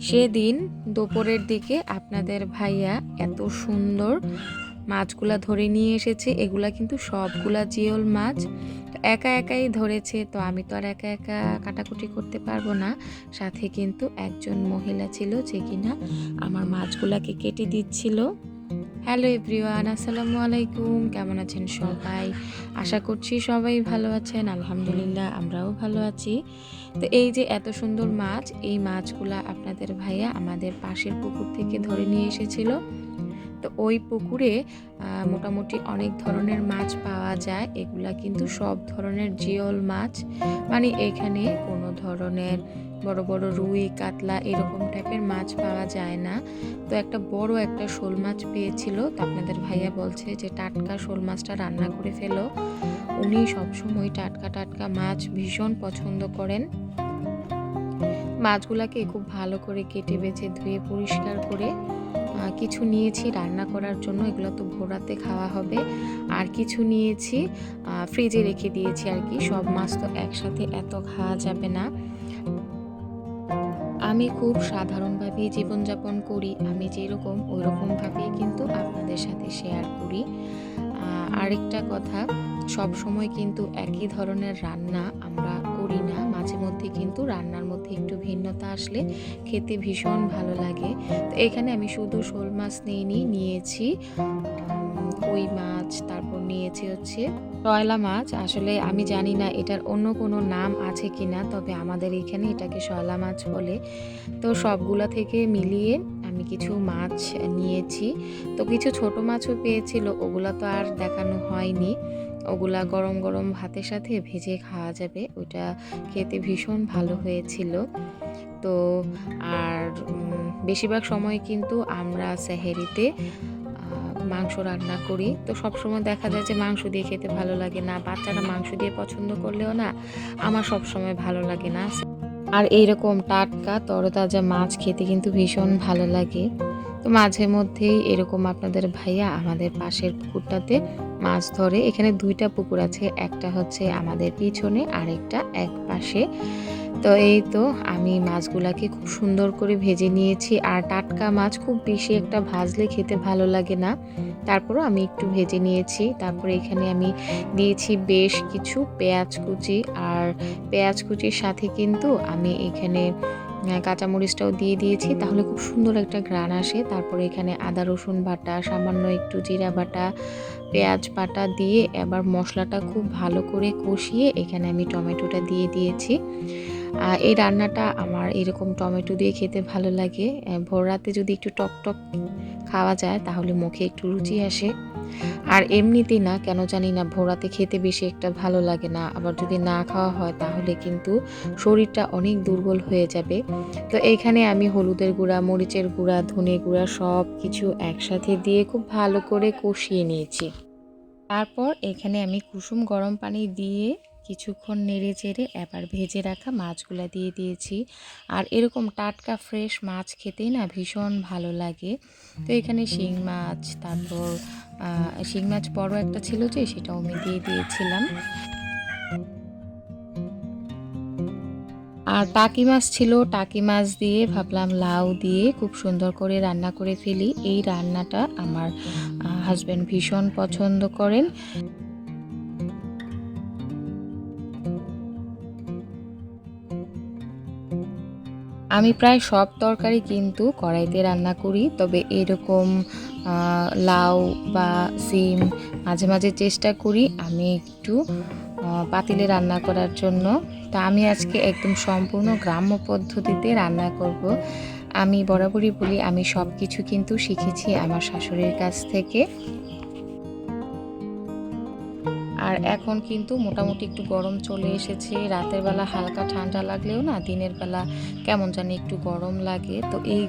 সেদিন দুপুরের দিকে আপনাদের ভাইয়া এত সুন্দর মাছগুলা ধরে নিয়ে এসেছে। এগুলা কিন্তু সবগুলা জিওল মাছ। একা একাই ধরেছে, তো আমি তো আর একা একা কাটাকুটি করতে পারব না। সাথে কিন্তু একজন মহিলা ছিল যে কিনা আমার মাছগুলাকে কেটে দিচ্ছিল। হ্যালো এভরিওয়ান, আসসালামু আলাইকুম। কেমন আছেন সবাই? আশা করছি সবাই ভালো আছেন। আলহামদুলিল্লাহ, আমরাও ভালো আছি। তো এই যে এত সুন্দর মাছ, এই মাছগুলা আপনাদের ভাইয়া আমাদের পাশের পুকুর থেকে ধরে নিয়ে এসেছিল। তো ওই পুকুরে মোটামুটি অনেক ধরনের মাছ পাওয়া যায়। এগুলা কিন্তু সব ধরনের জিওল মাছ। মানে এখানে কোনো ধরনের বড় বড় রুই, কাতলা এরকম টাইপের মাছ পাওয়া যায় না। তো একটা বড় একটা শোল মাছ পেয়েছিল। তো আপনাদের ভাইয়া বলছে যে, টাটকা শোল মাছটা রান্না করে ফেলো। উনি সবসময় টাটকা টাটকা মাছ ভীষণ পছন্দ করেন। মাছগুলাকে খুব ভালো করে কেটে, বেছে, ধুয়ে, পরিষ্কার করে কিছু নিয়েছি রান্না করার জন্য। এগুলো তো ভোরাতে খাওয়া হবে। আর কিছু নিয়েছি ফ্রিজে রেখে দিয়েছি আর কি। সব মাছ তো একসাথে এত খাওয়া যাবে না। আমি খুব সাধারণভাবেই জীবনযাপন করি। আমি যেরকম ওই রকমভাবেই কিন্তু আপনাদের সাথে শেয়ার করি। আরেকটা কথা সব সময় কিন্তু একই ধরনের রান্না আমরা করি না। মাঝে মধ্যে কিন্তু রান্নার মধ্যে একটু ভিন্নতা আসলে খেতে ভীষণ ভালো লাগে। তো এখানে আমি শুধু শোল মাছ নিইনি নিয়েছি। কই মাছ তারপর নিয়েছি হচ্ছে টয়লা মাছ। আসলে আমি জানি না এটার অন্য কোনো নাম আছে কিনা তবে আমাদের এখানে এটাকে শয়লা মাছ বলে। তো সবগুলা থেকে মিলিয়ে আমি কিছু মাছ নিয়েছি। তো কিছু ছোট মাছও পেয়েছিল ওগুলা তো আর দেখানো হয়নি। ওগুলা গরম গরম ভাতের সাথে ভেজে খাওয়া যাবে ওটা খেতে ভীষণ ভালো হয়েছিল। তো আর বেশিরভাগ সময় কিন্তু আমরা সেহেরিতে আহ, মাংস রান্না করি। তো সব সময় দেখা যায় যে মাংস দিয়ে খেতে ভালো লাগে না। বাচ্চারা মাংস দিয়ে পছন্দ করলেও না, আমার সব সময় ভালো লাগে না। আর এইরকম টাটকা তরতাজা মাছ খেতে কিন্তু ভীষণ ভালো লাগে। তো মাঝে মধ্যেই এরকম আপনাদের ভাইয়া আমাদের পাশের পুকুরটাতে মাছ ধরে। এখানে দুইটা পুকুর আছে, একটা হচ্ছে আমাদের পিছনে আরেকটা এক পাশে। তো এই তো আমি মাছগুলাকে খুব সুন্দর করে ভেজে নিয়েছি। আর টাটকা মাছ খুব বেশি একটা ভাজলে খেতে ভালো লাগে না। তারপরও আমি একটু ভেজে নিয়েছি। তারপরে এখানে আমি দিয়েছি বেশ কিছু পেঁয়াজ কুচি। আর পেঁয়াজ কুচির সাথে কিন্তু আমি এখানে কাঁচামরিচটাও দিয়ে দিয়েছি। তাহলে খুব সুন্দর একটা ঘ্রাণ আসে। তারপরে এখানে আদা, রসুন বাটা, সামান্য একটু জিরা বাটা, পেঁয়াজ বাটা দিয়ে এবার মশলাটা খুব ভালো করে কষিয়ে এখানে আমি টমেটোটা দিয়ে দিয়েছি। এই রান্নাটা আমার এরকম টমেটো দিয়ে খেতে ভালো লাগে। ভোর রাতে যদি একটু টক টক খাওয়া যায়, তাহলে মুখে একটু রুচি আসে। আর এমনিতেই না, কেন জানি না ভোরাতে খেতে বেশি একটা ভালো লাগে না। আবার যদি না খাওয়া হয়, তাহলে কিন্তু শরীরটা অনেক দুর্বল হয়ে যাবে। তো এইখানে আমি হলুদের গুঁড়া, মরিচের গুঁড়া, ধনে গুঁড়া সব কিছু একসাথে দিয়ে খুব ভালো করে কষিয়ে নিয়েছি। তারপর এখানে আমি কুসুম গরম পানি দিয়ে কিছুক্ষণ নেড়ে চেড়ে এবার ভেজে রাখা মাছগুলো দিয়ে দিয়েছি। আর এরকম টাটকা ফ্রেশ মাছ খেতেই না ভীষণ ভালো লাগে। তো এখানে শিং মাছ, তারপর শিং মাছ বড় একটা ছিল যে সেটাও আমি দিয়ে দিয়েছিলাম। আর টাকি মাছ ছিল, টাকি মাছ দিয়ে ভাবলাম লাউ দিয়ে খুব সুন্দর করে রান্না করে ফেলি। এই রান্নাটা আমার হাজব্যান্ড ভীষণ পছন্দ করেন। আমি প্রায় সব তরকারি কিন্তু কড়াইতে রান্না করি, তবে এরকম লাউ বা সিম মাঝে মাঝে চেষ্টা করি আমি একটু পাতিলে রান্না করার জন্য। তা আমি আজকে একদম সম্পূর্ণ গ্রাম্য পদ্ধতিতে রান্না করব। আমি বরাবরই বলি আমি সব কিছু কিন্তু শিখেছি আমার শাশুড়ির কাছ থেকে। এখন কিন্তু মোটামুটি একটু গরম চলে এসেছে। রাতের বেলা হালকা ঠান্ডা লাগলেও না, দিনের বেলা কেমন জানি একটু গরম লাগে। তো এই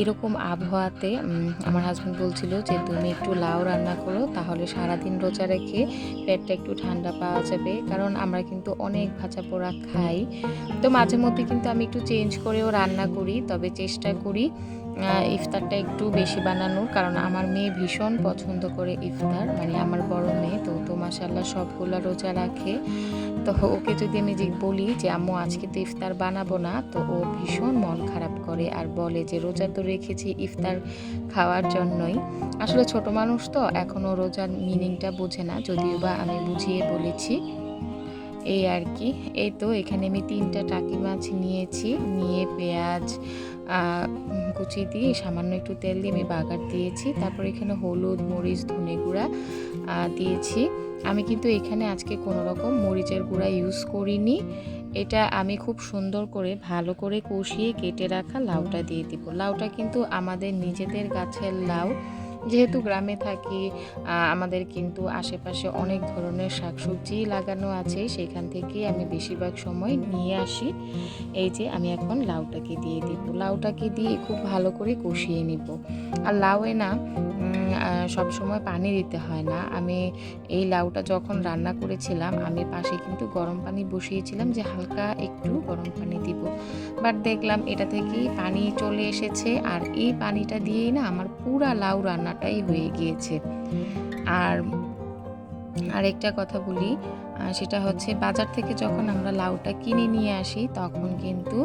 এরকম আবহাওয়াতে আমার হাজব্যান্ড বলছিল যে, তুমি একটু লাউ রান্না করো, তাহলে সারাদিন রোজা রেখে পেটটা একটু ঠান্ডা পাওয়া যাবে। কারণ আমরা কিন্তু অনেক ভাজা পোড়া খাই। তো মাঝে মধ্যে কিন্তু আমি একটু চেঞ্জ করেও রান্না করি, তবে চেষ্টা করি ইফতারটা একটু বেশি বানানোর, কারণ আমার মেয়ে ভীষণ পছন্দ করে ইফতার মানে আমার বড় মেয়ে, তো তো মাসাল্লাহ সবগুলো রোজা রাখে। তো ওকে যদি আমি যে বলি যে, আম্মু, আজকে তো ইফতার বানাবো না, তো ও ভীষণ মন খারাপ করে আর বলে যে, রোজা তো রেখেছি ইফতার খাওয়ার জন্যই। আসলে ছোট মানুষ তো এখনও রোজার মিনিংটা বোঝে না, যদিও বা আমি বুঝিয়ে বলেছি। এই আর কি। এই তো, এখানে আমি তিনটা টাকি মাছ নিয়েছি, নিয়ে পেঁয়াজ কুচি দিয়ে সামান্য একটু তেল দিয়ে আমি বাগার দিয়েছি। তারপর এখানে হলুদ, মরিচ, ধনে গুঁড়া দিয়েছি। আমি কিন্তু এখানে আজকে কোনো রকম মরিচের গুঁড়া ইউজ করিনি। এটা আমি খুব সুন্দর করে, ভালো করে কষিয়ে কেটে রাখা লাউটা দিয়ে দিব। লাউটা কিন্তু আমাদের নিজেদের গাছের লাউ। যেহেতু গ্রামে থাকি আমাদের কিন্তু আশেপাশে অনেক ধরনের শাকসবজি লাগানো আছে। সেখান থেকে আমি বেশিরভাগ সময় নিয়ে আসি। এই যে আমি এখন লাউটাকে দিয়ে দিব। লাউটাকে দিয়ে খুব ভালো করে কষিয়ে নিব। আর লাউয়ে না সব সময় পানি দিতে হয় না। আমি এই লাউটা যখন রান্না করেছিলাম, আমি পাশে কিন্তু গরম পানি বসিয়েছিলাম যে হালকা একটু গরম পানি দিব। বাট দেখলাম এটা থেকেই পানি চলে এসেছে আর এই পানিটা দিয়েই না আমার পুরা লাউ রান্নাটাই হয়ে গিয়েছে। আর আরেকটা কথা বলি সেটা হচ্ছে বাজার থেকে যখন আমরা লাউটা কিনে নিয়ে আসি, তখন কিন্তু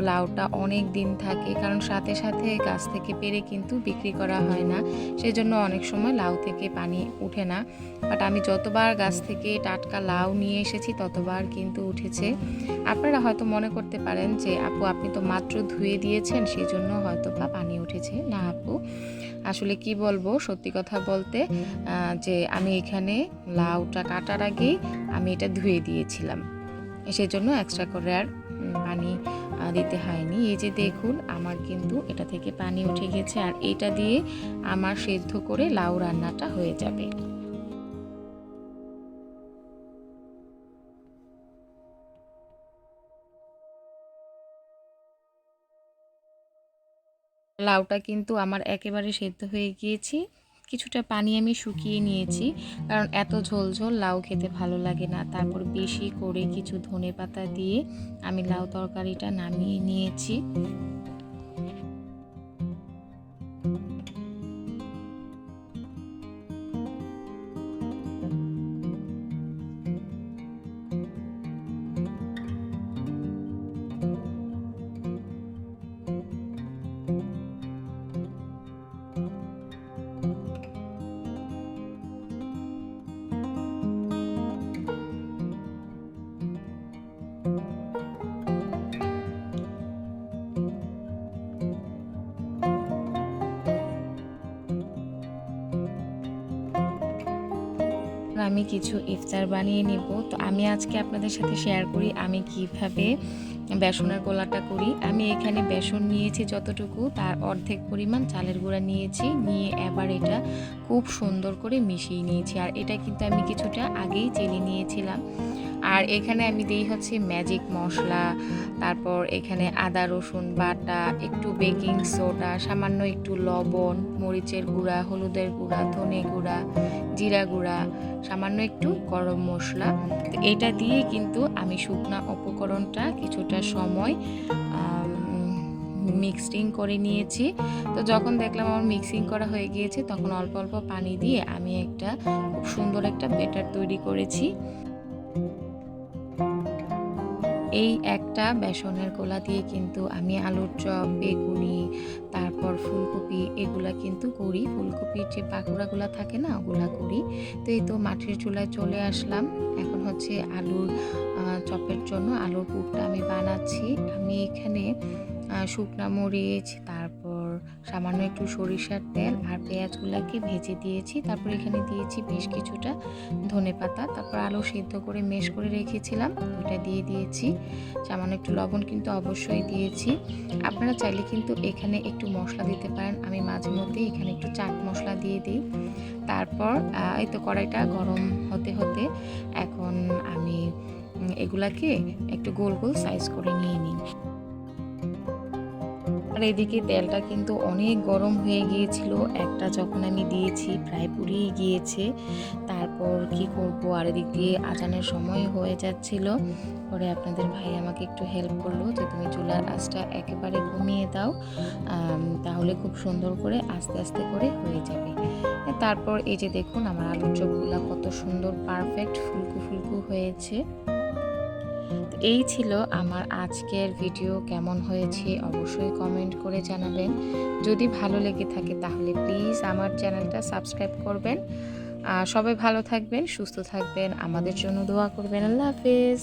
লাউটা অনেক দিন থাকে। কারণ সাথে সাথে গাছ থেকে পেরে কিন্তু বিক্রি করা হয় না। সেজন্য অনেক সময় লাউ থেকে পানি উঠে না। বাট আমি যতবার গাছ থেকে টাটকা লাউ নিয়ে এসেছি, ততবার কিন্তু উঠেছে। আপনারা হয়তো মনে করতে পারেন যে, আপু, আপনি তো মাত্র ধুয়ে দিয়েছেন সেই জন্য হয়তো বা পানি উঠেছে। না, আপু। আসলে কি বলব? সত্যি কথা বলতে যে আমি এখানে লাউটা কাটার আগেই আমি এটা ধুয়ে দিয়েছিলাম। সেজন্য এক্সট্রা করে আর পানি দিতে হয়নি। এই যে দেখুন, আমার কিন্তু এটা থেকে পানি উঠে গেছে। আর এটা দিয়ে আমার সেদ্ধ করে লাউ রান্নাটা হয়ে যাবে। লাউটা কিন্তু আমার একেবারে সেদ্ধ হয়ে গিয়েছি। কিছুটা পানি আমি শুকিয়ে নিয়েছি, কারণ এত ঝোল ঝোল লাউ খেতে ভালো লাগে না। তারপর বেশি করে কিছু ধনে পাতা দিয়ে আমি লাউ তরকারিটা নামিয়ে নিয়েছি। আমি কিছু ইফতার বানিয়ে নিব। তো আমি আজকে আপনাদের সাথে শেয়ার করি আমি কীভাবে বেসনের গোলাটা করি। আমি এখানে বেসন নিয়েছি যতটুকু, তার অর্ধেক পরিমাণ চালের গুঁড়া নিয়েছি, নিয়ে এবার এটা খুব সুন্দর করে মিশিয়ে নিয়েছি। আর এটা কিন্তু আমি কিছুটা আগেই চেলে নিয়েছিলাম। আর এখানে আমি দিই হচ্ছে ম্যাজিক মশলা, তারপর এখানে আদা, রসুন বাটা, একটু বেকিং সোডা সামান্য একটু লবণ, মরিচের গুঁড়া, হলুদের গুঁড়া, ধনে গুঁড়া, জিরা গুঁড়া, সামান্য একটু গরম মশলা। তো এটা দিয়ে কিন্তু আমি শুকনা উপকরণটা কিছুটা সময় মিক্সিং করে নিয়েছি। তো যখন দেখলাম আমার মিক্সিং করা হয়ে গিয়েছে, তখন অল্প অল্প পানি দিয়ে আমি একটা খুব সুন্দর একটা বেটার তৈরি করেছি। এই একটা বেসনের গোলা দিয়ে কিন্তু আমি আলুর চপ, বেগুনি, তারপর ফুলকপি এগুলা কিন্তু করি। ফুলকপির যে পাকুড়াগুলো থাকে না, ওগুলো করি। তো এই তো মাঠের চুলায় চলে আসলাম। এখন হচ্ছে আলুর চপের জন্য আলুর পুরটা আমি বানাচ্ছি। আমি এখানে শুকনা মরিচ তারপর সামান্য একটু সরিষার তেল আর পেঁয়াজগুলোকে ভেজে দিয়েছি। তারপর এখানে দিয়েছি বেশ কিছুটা ধনে পাতা। তারপর আলু সিদ্ধ করে মেশ করে রেখেছিলাম ওটা দিয়ে দিয়েছি। সামান্য একটু লবণ কিন্তু অবশ্যই দিয়েছি। আপনারা চাইলে কিন্তু এখানে একটু মশলা দিতে পারেন। আমি মাঝে মধ্যে এখানে একটু চাট মশলা দিয়ে দিই। তারপর এই তো কড়াইটা গরম হতে হতে এখন আমি এগুলাকে একটু গোল গোল সাইজ করে নিয়ে নিই। আর এদিকে তেলটা কিন্তু অনেক গরম হয়ে গিয়েছিল। একটা যখন আমি দিয়েছি, প্রায় পুড়িয়ে গিয়েছে। তারপর কি করব? আর এদিক দিয়ে আজানের সময় হয়ে যাচ্ছিল। পরে আপনাদের ভাই আমাকে একটু হেল্প করল যে, তুমি চুলার আঁচটা একেবারে কমিয়ে দাও। তাহলে খুব সুন্দর করে আস্তে আস্তে করে হয়ে যাবে। তারপর এই যে দেখুন, আমার আলুর চোখগুলো কত সুন্দর পারফেক্ট ফুলকু ফুলকু হয়েছে। এই ছিল আমার আজকের ভিডিও কেমন হয়েছে অবশ্যই কমেন্ট করে জানাবেন। যদি ভালো লেগে থাকে তাহলে প্লিজ আমার চ্যানেলটা সাবস্ক্রাইব করবেন। আর সবাই ভালো থাকবেন, সুস্থ থাকবেন, আমাদের জন্য দোয়া করবেন। আল্লাহ হাফেজ।